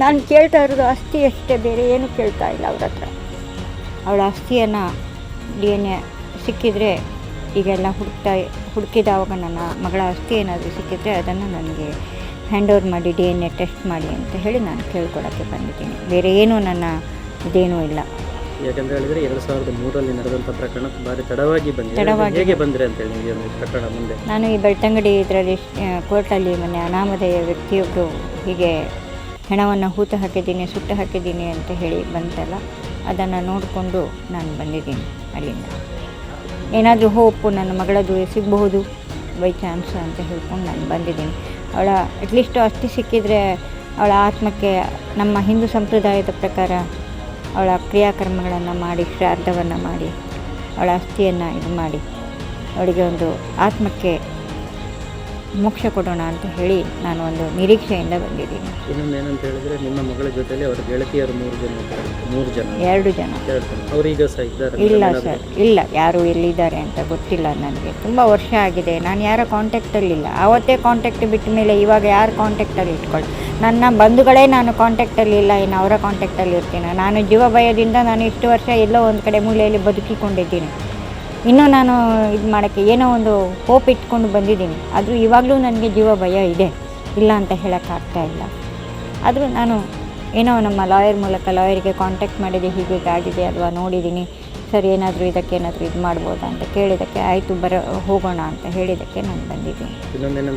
ನಾನು ಕೇಳ್ತಾ ಇರೋದು ಆಸ್ತಿ ಅಷ್ಟೇ ಬೇರೆ ಏನು ಕೇಳ್ತಾ ಇಲ್ಲ ಅವ್ರ ಹತ್ರ. ಅವಳ ಆಸ್ತಿಯನ್ನು ಡಿ ಎನ್ ಎ ಸಿಕ್ಕಿದರೆ ಈಗೆಲ್ಲ ಹುಡುಕ್ತಾ ಹುಡುಕಿದಾವಾಗ ನನ್ನ ಮಗಳ ಆಸ್ತಿ ಏನಾದರೂ ಸಿಕ್ಕಿದರೆ ಅದನ್ನು ನನಗೆ ಹ್ಯಾಂಡ್ ಓವರ್ ಮಾಡಿ ಡಿ ಎನ್ ಎ ಟೆಸ್ಟ್ ಮಾಡಿ ಅಂತ ಹೇಳಿ ನಾನು ಕೇಳ್ಕೊಳ್ಳೋಕ್ಕೆ ಬಂದಿದ್ದೀನಿ. ಬೇರೆ ಏನೂ ನನ್ನ ಇದೇನೂ ಇಲ್ಲ. ಯಾಕಂತ ಹೇಳಿದ್ರೆ ಎರಡು ಸಾವಿರದ ಮೂರರಲ್ಲಿ ನಡೆದಂಥ ಪ್ರಕರಣ ಭಾರಿ ತಡವಾಗಿ ಬಂದಿದೆ. ತಡವಾಗಿ ಹೇಗೆ ಬಂದ್ರೆ ಅಂತ ಹೇಳಿ ಒಂದು ಪ್ರಕರಣ ಮುಂದೆ? ನಾನು ಈ ಬೆಳ್ತಂಗಡಿ ಇದರಲ್ಲಿ ಕೋರ್ಟಲ್ಲಿ ಮೊನ್ನೆ ಅನಾಮಧೇಯ ವ್ಯಕ್ತಿಯೊಬ್ಬರು ಹೀಗೆ ಹೆಣವನ್ನು ಹೂತು ಹಾಕಿದ್ದೀನಿ, ಸುಟ್ಟು ಹಾಕಿದ್ದೀನಿ ಅಂತ ಹೇಳಿ ಬಂತಲ್ಲ, ಅದನ್ನು ನೋಡಿಕೊಂಡು ನಾನು ಬಂದಿದ್ದೀನಿ ಅಲ್ಲಿಂದ. ಏನಾದರೂ ಹೋಪು ನನ್ನ ಮಗಳದು ಸಿಗಬಹುದು? ಬೈ ಚಾನ್ಸ್ ಅಂತ ಹೇಳ್ಕೊಂಡು ನಾನು ಬಂದಿದ್ದೀನಿ. ಅವಳ ಅಟ್ಲೀಸ್ಟ್ ಅಸ್ಥಿ ಸಿಕ್ಕಿದರೆ ಅವಳ ಆತ್ಮಕ್ಕೆ, ನಮ್ಮ ಹಿಂದೂ ಸಂಪ್ರದಾಯದ ಪ್ರಕಾರ ಅವಳ ಕ್ರಿಯಾಕರ್ಮಗಳನ್ನು ಮಾಡಿ, ಶ್ರಾದ್ದವನ್ನು ಮಾಡಿ, ಅವಳ ಅಸ್ಥಿಯನ್ನು ಇದು ಮಾಡಿ, ಅವಳಿಗೆ ಒಂದು ಆತ್ಮಕ್ಕೆ ಮೋಕ್ಷ ಕೊಡೋಣ ಅಂತ ಹೇಳಿ ನಾನು ಒಂದು ನಿರೀಕ್ಷೆಯಿಂದ ಬಂದಿದ್ದೀನಿ. ಇನ್ನೊಂದು ಏನಂತ ಹೇಳಿದ್ರೆ ನಿಮ್ಮ ಮಗಳ ಜೊತೆಲಿ ಅವರ ಗೆಳತಿಯರು ಮೂರು ಜನ ಮೂರು ಜನ. ಎರಡು ಜನ. ಎರಡು ಜನ. ಅವರೀಗ ಸಹ ಇದ್ದಾರೆ ಇಲ್ಲ ಸರ್ ಇಲ್ಲ. ಯಾರು ಎಲ್ಲಿದ್ದಾರೆ ಅಂತ ಗೊತ್ತಿಲ್ಲ ನನಗೆ. ತುಂಬ ವರ್ಷ ಆಗಿದೆ. ನಾನು ಯಾರ ಕಾಂಟ್ಯಾಕ್ಟಲ್ಲಿಲ್ಲ ಆವತ್ತೇ ಕಾಂಟ್ಯಾಕ್ಟ್ ಬಿಟ್ಟ ಮೇಲೆ ಇವಾಗ ಯಾರು ಕಾಂಟ್ಯಾಕ್ಟಲ್ಲಿ ಇಟ್ಕೊಳ್ಳಿ ನನ್ನ ಬಂಧುಗಳೇ ನಾನು ಕಾಂಟ್ಯಾಕ್ಟಲ್ಲಿ ಇಲ್ಲ ಇನ್ನು ಅವರ ಕಾಂಟ್ಯಾಕ್ಟಲ್ಲಿ ಇರ್ತೀನಿ. ನಾನು ಜೀವ ಭಯದಿಂದ ನಾನು ಇಷ್ಟು ವರ್ಷ ಎಲ್ಲೋ ಒಂದು ಕಡೆ ಮೂಲೆಯಲ್ಲಿ ಬದುಕಿಕೊಂಡಿದ್ದೀನಿ. ಇನ್ನೂ ನಾನು ಇದು ಮಾಡೋಕ್ಕೆ ಏನೋ ಒಂದು ಹೋಪ್ ಇಟ್ಕೊಂಡು ಬಂದಿದ್ದೀನಿ. ಆದರೂ ಇವಾಗಲೂ ನನಗೆ ಜೀವ ಭಯ ಇದೆ. ಇಲ್ಲ ಅಂತ ಹೇಳೋಕ್ಕಾಗ್ತಾ ಇಲ್ಲ. ಆದರೂ ನಾನು ಏನೋ ನಮ್ಮ ಲಾಯರ್ ಮೂಲಕ ಲಾಯರಿಗೆ ಕಾಂಟ್ಯಾಕ್ಟ್ ಮಾಡಿದೆ ಹೀಗೆ ಆಗಿದೆ ಅಲ್ವಾ ನೋಡಿದ್ದೀನಿ. ಸರ್ ಏನಾದರೂ ಇದಕ್ಕೆ ಏನಾದರೂ ಇದು ಮಾಡ್ಬೋದಾ ಅಂತ ಕೇಳಿದ್ದಕ್ಕೆ ಆಯಿತು ಬರ ಹೋಗೋಣ ಅಂತ ಹೇಳಿದ್ದಕ್ಕೆ ನಾನು ಬಂದಿದ್ದೀನಿ.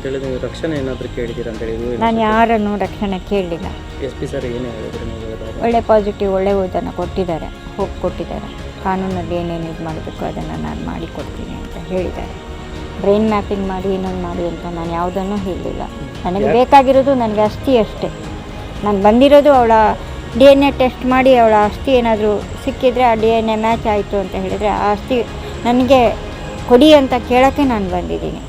ಹೇಳಿದ್ರೆ ರಕ್ಷಣೆ ಏನಾದರೂ ಕೇಳಿದ್ದೀರಾ ಅಂತ ಹೇಳಿ ನಾನು ಯಾರನ್ನು ರಕ್ಷಣೆ ಕೇಳಲಿಲ್ಲ. ಎಸ್ ಪಿ ಸರ್ ಏನು ಹೇಳಿದ್ರು ಒಳ್ಳೆ ಪಾಸಿಟಿವ್ ಒಳ್ಳೆ ಓದನ್ನು ಕೊಟ್ಟಿದ್ದಾರೆ. ಹೋಗಿ ಕೊಟ್ಟಿದ್ದಾರೆ. ಕಾನೂನಲ್ಲಿ ಏನೇನು ಇದು ಮಾಡಬೇಕು ಅದನ್ನು ನಾನು ಮಾಡಿಕೊಡ್ತೀನಿ ಅಂತ ಹೇಳಿದ್ದಾರೆ. ಬ್ರೈನ್ ಮ್ಯಾಪಿಂಗ್ ಮಾಡಿ ಇನ್ನೊಂದು ಮಾಡಿ ಅಂತ ನಾನು ಯಾವುದನ್ನು ಹೇಳಲಿಲ್ಲ. ನನಗೆ ಬೇಕಾಗಿರೋದು ನನಗೆ ಅಸ್ಥಿ ಅಷ್ಟೇ. ನಾನು ಬಂದಿರೋದು ಅವಳ ಡಿ ಎನ್ ಎ ಟೆಸ್ಟ್ ಮಾಡಿ ಅವಳ ಅಸ್ಥಿ ಏನಾದರೂ ಸಿಕ್ಕಿದರೆ ಆ ಡಿ ಎನ್ ಎ ಮ್ಯಾಚ್ ಆಯಿತು ಅಂತ ಹೇಳಿದರೆ ಆ ಅಸ್ಥಿ ನನಗೆ ಕೊಡಿ ಅಂತ ಕೇಳೋಕ್ಕೆ ನಾನು ಬಂದಿದ್ದೀನಿ.